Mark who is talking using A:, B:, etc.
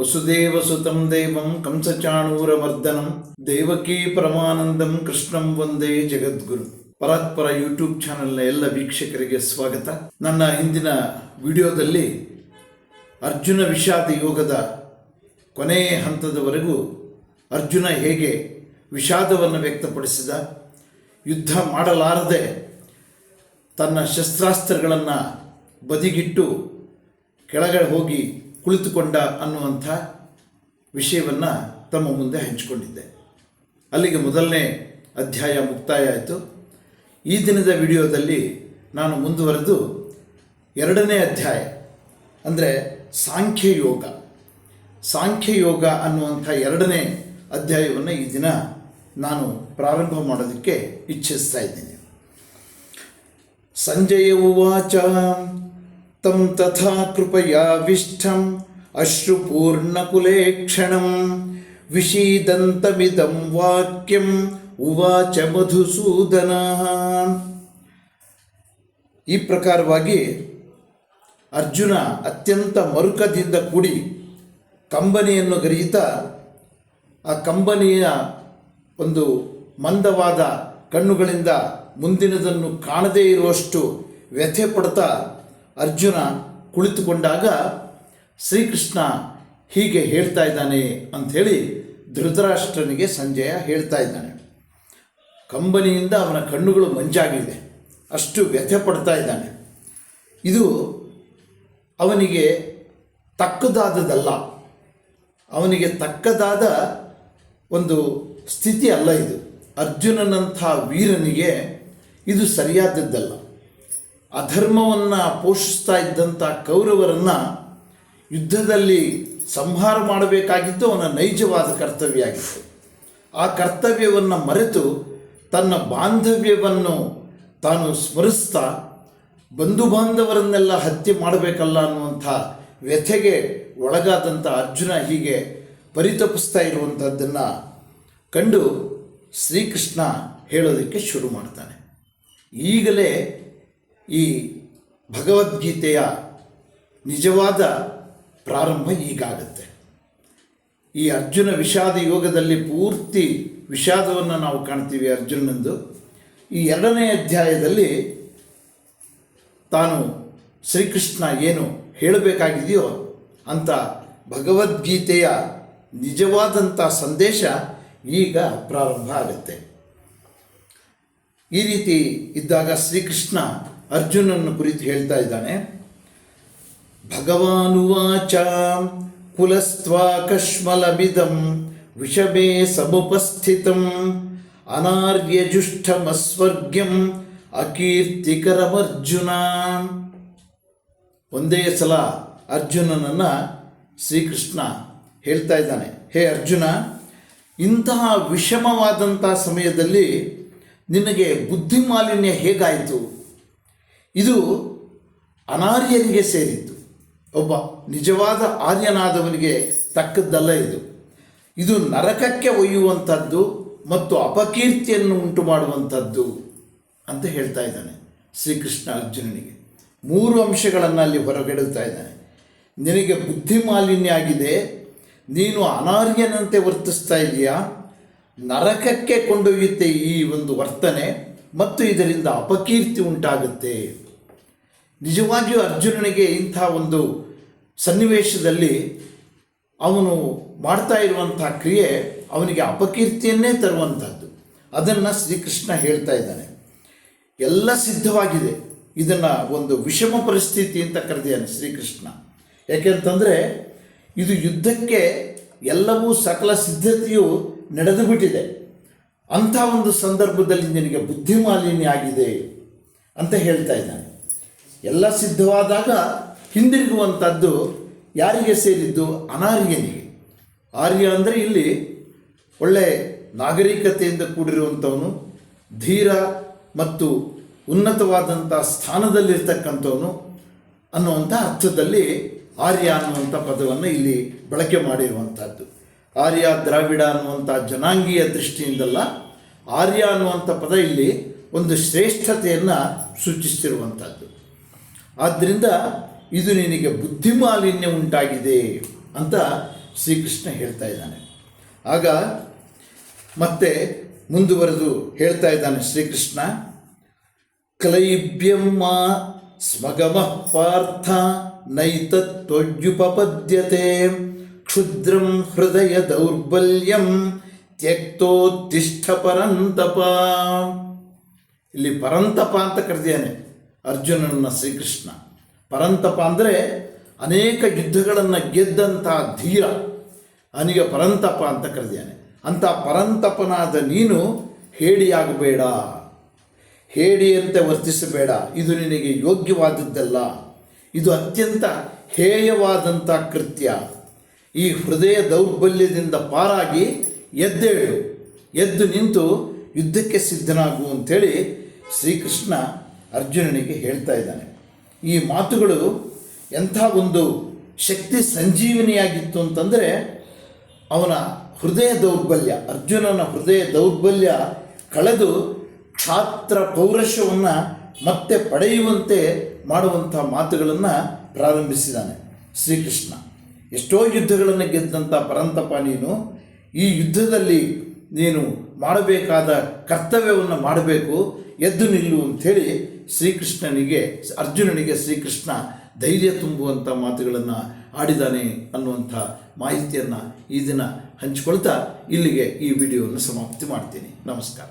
A: ವಸುದೇವಸುತಂ ದೇವಂ ಕಂಸಚಾಣೂರಮರ್ದನಂ ದೇವಕೀ ಪರಮಾನಂದಂ ಕೃಷ್ಣಂ ವಂದೇ ಜಗದ್ಗುರು. ಪರಾತ್ಪರ ಯೂಟ್ಯೂಬ್ ಚಾನೆಲ್ನ ಎಲ್ಲ ವೀಕ್ಷಕರಿಗೆ ಸ್ವಾಗತ. ನನ್ನ ಹಿಂದಿನ ವಿಡಿಯೋದಲ್ಲಿ ಅರ್ಜುನ ವಿಷಾದ ಯೋಗದ ಕೊನೆಯ ಹಂತದವರೆಗೂ ಅರ್ಜುನ ಹೇಗೆ ವಿಷಾದವನ್ನು ವ್ಯಕ್ತಪಡಿಸಿದ, ಯುದ್ಧ ಮಾಡಲಾರದೆ ತನ್ನ ಶಸ್ತ್ರಾಸ್ತ್ರಗಳನ್ನು ಬದಿಗಿಟ್ಟು ಕೆಳಗಡೆ ಹೋಗಿ ಕುಳಿತುಕೊಂಡ ಅನ್ನುವಂಥ ವಿಷಯವನ್ನು ತಮ್ಮ ಮುಂದೆ ಹಂಚಿಕೊಂಡಿದ್ದೆ. ಅಲ್ಲಿಗೆ ಮೊದಲನೇ ಅಧ್ಯಾಯ ಮುಕ್ತಾಯ ಆಯಿತು. ಈ ದಿನದ ವಿಡಿಯೋದಲ್ಲಿ ನಾನು ಮುಂದುವರೆದು ಎರಡನೇ ಅಧ್ಯಾಯ, ಅಂದರೆ ಸಾಂಖ್ಯಯೋಗ. ಸಾಂಖ್ಯಯೋಗ ಅನ್ನುವಂಥ ಎರಡನೇ ಅಧ್ಯಾಯವನ್ನು ಈ ದಿನ ನಾನು ಪ್ರಾರಂಭ ಮಾಡೋದಕ್ಕೆ ಇಚ್ಛಿಸ್ತಾ ಇದ್ದೀನಿ. ಸಂಜಯ ಉವಾಚ तं तथा कृपयाविष्ठम् अश्रुपूर्णकुलेक्षणं विषीदन्तमिदं वाक्यम् ಉವಾಚ ಮಧುಸೂದನ ಈ ಪ್ರಕಾರವಾಗಿ ಅರ್ಜುನ ಅತ್ಯಂತ ಮರುಕದಿಂದ ಕೂಡಿ ಕಂಬನಿಯನ್ನು ಗರಿಯುತ್ತಾ ಆ ಕಂಬನಿಯ ಒಂದು ಮಂದವಾದ ಕಣ್ಣುಗಳಿಂದ ಮುಂದಿನದನ್ನು ಕಾಣದೇ ಇರುವಷ್ಟು ವ್ಯಥೆ ಪಡ್ತಾ ಅರ್ಜುನ ಕುಳಿತುಕೊಂಡಾಗ ಶ್ರೀಕೃಷ್ಣ ಹೀಗೆ ಹೇಳ್ತಾ ಇದ್ದಾನೆ ಅಂಥೇಳಿ ಧೃತರಾಷ್ಟ್ರನಿಗೆ ಸಂಜಯ ಹೇಳ್ತಾ ಇದ್ದಾನೆ. ಕಂಬನಿಯಿಂದ ಅವನ ಕಣ್ಣುಗಳು ಮಂಜಾಗಿದೆ. ಅಷ್ಟು ವ್ಯಥೆ ಪಡ್ತಾ ಇದ್ದಾನೆ. ಇದು ಅವನಿಗೆ ತಕ್ಕದಾದದಲ್ಲ ಅವನಿಗೆ ತಕ್ಕದಾದ ಒಂದು ಸ್ಥಿತಿ ಅಲ್ಲ ಇದು. ಅರ್ಜುನನಂಥ ವೀರನಿಗೆ ಇದು ಸರಿಯಾದದ್ದಲ್ಲ. ಅಧರ್ಮವನ್ನು ಪೋಷಿಸ್ತಾ ಇದ್ದಂಥ ಕೌರವರನ್ನು ಯುದ್ಧದಲ್ಲಿ ಸಂಹಾರ ಮಾಡಬೇಕಾಗಿದ್ದು ಅವನ ನೈಜವಾದ ಕರ್ತವ್ಯ ಆಗಿತ್ತು ಆ ಕರ್ತವ್ಯವನ್ನು ಮರೆತು ತನ್ನ ಬಾಂಧವ್ಯವನ್ನು ತಾನು ಸ್ಮರಿಸ್ತಾ ಬಂಧು ಬಾಂಧವರನ್ನೆಲ್ಲ ಹತ್ಯೆ ಮಾಡಬೇಕಲ್ಲ ಅನ್ನುವಂಥ ವ್ಯಥೆಗೆ ಒಳಗಾದಂಥ ಅರ್ಜುನ ಹೀಗೆ ಪರಿತಪಿಸ್ತಾ ಇರುವಂಥದ್ದನ್ನು ಕಂಡು ಶ್ರೀಕೃಷ್ಣ ಹೇಳೋದಕ್ಕೆ ಶುರು ಮಾಡ್ತಾನೆ. ಈಗಲೇ ಈ ಭಗವದ್ಗೀತೆಯ ನಿಜವಾದ ಪ್ರಾರಂಭ ಈಗಾಗುತ್ತೆ ಈ ಅರ್ಜುನ ವಿಷಾದ ಯೋಗದಲ್ಲಿ ಪೂರ್ತಿ ವಿಷಾದವನ್ನು ನಾವು ಕಾಣ್ತೀವಿ ಅರ್ಜುನಂದು ಈ ಎರಡನೇ ಅಧ್ಯಾಯದಲ್ಲಿ ತಾನು ಶ್ರೀಕೃಷ್ಣ ಏನು ಹೇಳಬೇಕಾಗಿದೆಯೋ ಅಂತ ಭಗವದ್ಗೀತೆಯ ನಿಜವಾದಂಥ ಸಂದೇಶ ಈಗ ಪ್ರಾರಂಭ ಆಗುತ್ತೆ. ಈ ರೀತಿ ಇದ್ದಾಗ ಶ್ರೀಕೃಷ್ಣ ಅರ್ಜುನನ್ನು ಕುರಿತು ಹೇಳ್ತಾ ಇದ್ದಾನೆ. ಭಗವಾನುವಾಚ ಕುಲಸ್ತ್ವಾಕಶ್ಮಲಮಿದಂ ವಿಷಬೇ ಸಮುಪಸ್ಥಿತಂ, ಅನಾರ್ಯಜುಷ್ಠಮಸ್ವರ್ಗ್ಯಂ, ಅಕೀರ್ತಿಕರಮರ್ಜುನ. ಒಂದೇ ಸಲ ಅರ್ಜುನನನ್ನು ಶ್ರೀಕೃಷ್ಣ ಹೇಳ್ತಾ ಇದ್ದಾನೆ, ಹೇ ಅರ್ಜುನ, ಇಂತಹ ವಿಷಮವಾದಂಥ ಸಮಯದಲ್ಲಿ ನಿನಗೆ ಬುದ್ಧಿಮಾಲಿನ್ಯ ಹೇಗಾಯಿತು? ಇದು ಅನಾರ್ಯರಿಗೆ ಸೇರಿದ್ದು. ಒಬ್ಬ ನಿಜವಾದ ಆರ್ಯನಾದವನಿಗೆ ತಕ್ಕದ್ದಲ್ಲ ಇದು. ಇದು ನರಕಕ್ಕೆ ಒಯ್ಯುವಂಥದ್ದು ಮತ್ತು ಅಪಕೀರ್ತಿಯನ್ನು ಉಂಟು ಮಾಡುವಂಥದ್ದು ಅಂತ ಹೇಳ್ತಾ ಇದ್ದಾನೆ ಶ್ರೀಕೃಷ್ಣ ಅರ್ಜುನನಿಗೆ. ಮೂರು ಅಂಶಗಳನ್ನು ಅಲ್ಲಿ ಹೊರಗೆಡುತ್ತಾ ಇದ್ದಾನೆ. ನಿನಗೆ ಬುದ್ಧಿ ಮಾಲಿನ್ಯ ಆಗಿದೆ. ನೀನು ಅನಾರ್ಯನಂತೆ ವರ್ತಿಸ್ತಾ ಇದೆಯಾ? ನರಕಕ್ಕೆ ಕೊಂಡೊಯ್ಯುತ್ತೆ ಈ ಒಂದು ವರ್ತನೆ. ಮತ್ತು ಇದರಿಂದ ಅಪಕೀರ್ತಿ ಉಂಟಾಗುತ್ತೆ. ನಿಜವಾಗಿಯೂ ಅರ್ಜುನನಿಗೆ ಇಂಥ ಒಂದು ಸನ್ನಿವೇಶದಲ್ಲಿ ಅವನು ಮಾಡ್ತಾ ಇರುವಂಥ ಕ್ರಿಯೆ ಅವನಿಗೆ ಅಪಕೀರ್ತಿಯನ್ನೇ ತರುವಂಥದ್ದು. ಅದನ್ನು ಶ್ರೀಕೃಷ್ಣ ಹೇಳ್ತಾ ಇದ್ದಾನೆ. ಎಲ್ಲ ಸಿದ್ಧವಾಗಿದೆ. ಇದನ್ನು ಒಂದು ವಿಷಮ ಪರಿಸ್ಥಿತಿ ಅಂತ ಕರೆದಿದ್ದಾನೆ ಶ್ರೀಕೃಷ್ಣ. ಯಾಕೆಂತಂದರೆ ಇದು ಯುದ್ಧಕ್ಕೆ ಎಲ್ಲವೂ ಸಕಲ ಸಿದ್ಧತೆಯು ನಡೆದು ಬಿಟ್ಟಿದೆ ಅಂಥ ಒಂದು ಸಂದರ್ಭದಲ್ಲಿ ನಿನಗೆ ಬುದ್ಧಿಮಾಲಿನ್ಯ ಆಗಿದೆ ಅಂತ ಹೇಳ್ತಾ ಇದ್ದಾನೆ. ಎಲ್ಲ ಸಿದ್ಧವಾದಾಗ ಹಿಂದಿರುಗುವಂಥದ್ದು ಯಾರಿಗೆ ಸೇರಿದ್ದು? ಅನಾರ್ಯನಿಗೆ. ಆರ್ಯ ಅಂದರೆ ಇಲ್ಲಿ ಒಳ್ಳೆ ನಾಗರಿಕತೆಯಿಂದ ಕೂಡಿರುವಂಥವನು, ಧೀರ ಮತ್ತು ಉನ್ನತವಾದಂಥ ಸ್ಥಾನದಲ್ಲಿರ್ತಕ್ಕಂಥವನು ಅನ್ನುವಂಥ ಅರ್ಥದಲ್ಲಿ ಆರ್ಯ ಅನ್ನುವಂಥ ಪದವನ್ನು ಇಲ್ಲಿ ಬಳಕೆ ಮಾಡಿರುವಂಥದ್ದು. ಆರ್ಯ ದ್ರಾವಿಡ ಅನ್ನುವಂಥ ಜನಾಂಗೀಯ ದೃಷ್ಟಿಯಿಂದಲ್ಲ, ಆರ್ಯ ಅನ್ನುವಂಥ ಪದ ಇಲ್ಲಿ ಒಂದು ಶ್ರೇಷ್ಠತೆಯನ್ನು ಸೂಚಿಸ್ತಿರುವಂಥದ್ದು ಆದ್ದರಿಂದ ಇದು ನಿನಗೆ ಬುದ್ಧಿಮಾಲಿನ್ಯ ಉಂಟಾಗಿದೆ ಅಂತ ಶ್ರೀಕೃಷ್ಣ ಹೇಳ್ತಾ ಇದ್ದಾನೆ. ಆಗ ಮತ್ತೆ ಮುಂದುವರೆದು ಹೇಳ್ತಾ ಇದ್ದಾನೆ ಶ್ರೀಕೃಷ್ಣ ಕ್ಲೈಬ್ಯಮ್ಮ ಸ್ಮಗಮಃ ಪಾರ್ಥ ನೈತತ್ವಜ್ಯುಪಪದ್ಯತೆ ಕ್ಷುದ್ರಂ ಹೃದಯ ದೌರ್ಬಲ್ಯಂ ತ್ಯಕ್ತೋತ್ತಿಷ್ಠ ಪರಂತಪ ಇಲ್ಲಿ ಪರಂತಪ ಅಂತ ಕರೆದಿದ್ದಾನೆ ಅರ್ಜುನನ ಶ್ರೀಕೃಷ್ಣ. ಪರಂತಪ ಅಂದರೆ ಅನೇಕ ಯುದ್ಧಗಳನ್ನು ಗೆದ್ದಂತಹ ಧೀರ. ಅವನಿಗೆ ಪರಂತಪ ಅಂತ ಕರೆದಿದ್ದಾನೆ. ಅಂಥ ಪರಂತಪನಾದ ನೀನು ಹೇಡಿಯಾಗಬೇಡ. ಹೇಡಿಯಂತೆ ವರ್ತಿಸಬೇಡ. ಇದು ನಿನಗೆ ಯೋಗ್ಯವಾದದ್ದಲ್ಲ. ಇದು ಅತ್ಯಂತ ಹೇಯವಾದಂಥ ಕೃತ್ಯ. ಈ ಹೃದಯ ದೌರ್ಬಲ್ಯದಿಂದ ಪಾರಾಗಿ ಎದ್ದೇಳು, ಎದ್ದು ನಿಂತು ಯುದ್ಧಕ್ಕೆ ಸಿದ್ಧನಾಗು ಅಂಥೇಳಿ ಶ್ರೀಕೃಷ್ಣ ಅರ್ಜುನನಿಗೆ ಹೇಳ್ತಾ ಇದ್ದಾನೆ. ಈ ಮಾತುಗಳು ಎಂಥ ಒಂದು ಶಕ್ತಿ ಸಂಜೀವಿನಿಯಾಗಿತ್ತು ಅಂತಂದರೆ ಅವನ ಹೃದಯ ದೌರ್ಬಲ್ಯ, ಅರ್ಜುನನ ಹೃದಯ ದೌರ್ಬಲ್ಯ ಕಳೆದು ಕ್ಷಾತ್ರ ಪೌರುಷವನ್ನು ಮತ್ತೆ ಪಡೆಯುವಂತೆ ಮಾಡುವಂಥ ಮಾತುಗಳನ್ನು ಪ್ರಾರಂಭಿಸಿದ್ದಾನೆ ಶ್ರೀಕೃಷ್ಣ. ಎಷ್ಟೋ ಯುದ್ಧಗಳನ್ನು ಗೆದ್ದಂಥ ಪರಂತಪ ನೀನು, ಈ ಯುದ್ಧದಲ್ಲಿ ನೀನು ಮಾಡಬೇಕಾದ ಕರ್ತವ್ಯವನ್ನು ಮಾಡಬೇಕು, ಎದ್ದು ನಿಲ್ಲು ಅಂಥೇಳಿ ಶ್ರೀಕೃಷ್ಣನಿಗೆ, ಅರ್ಜುನನಿಗೆ ಶ್ರೀಕೃಷ್ಣ ಧೈರ್ಯ ತುಂಬುವಂಥ ಮಾತುಗಳನ್ನು ಆಡಿದಾನೆ ಅನ್ನುವಂಥ ಮಾಹಿತಿಯನ್ನು ಈ ದಿನ ಹಂಚಿಕೊಳ್ತಾ ಇಲ್ಲಿಗೆ ಈ ವಿಡಿಯೋವನ್ನು ಸಮಾಪ್ತಿ ಮಾಡ್ತೀನಿ. ನಮಸ್ಕಾರ.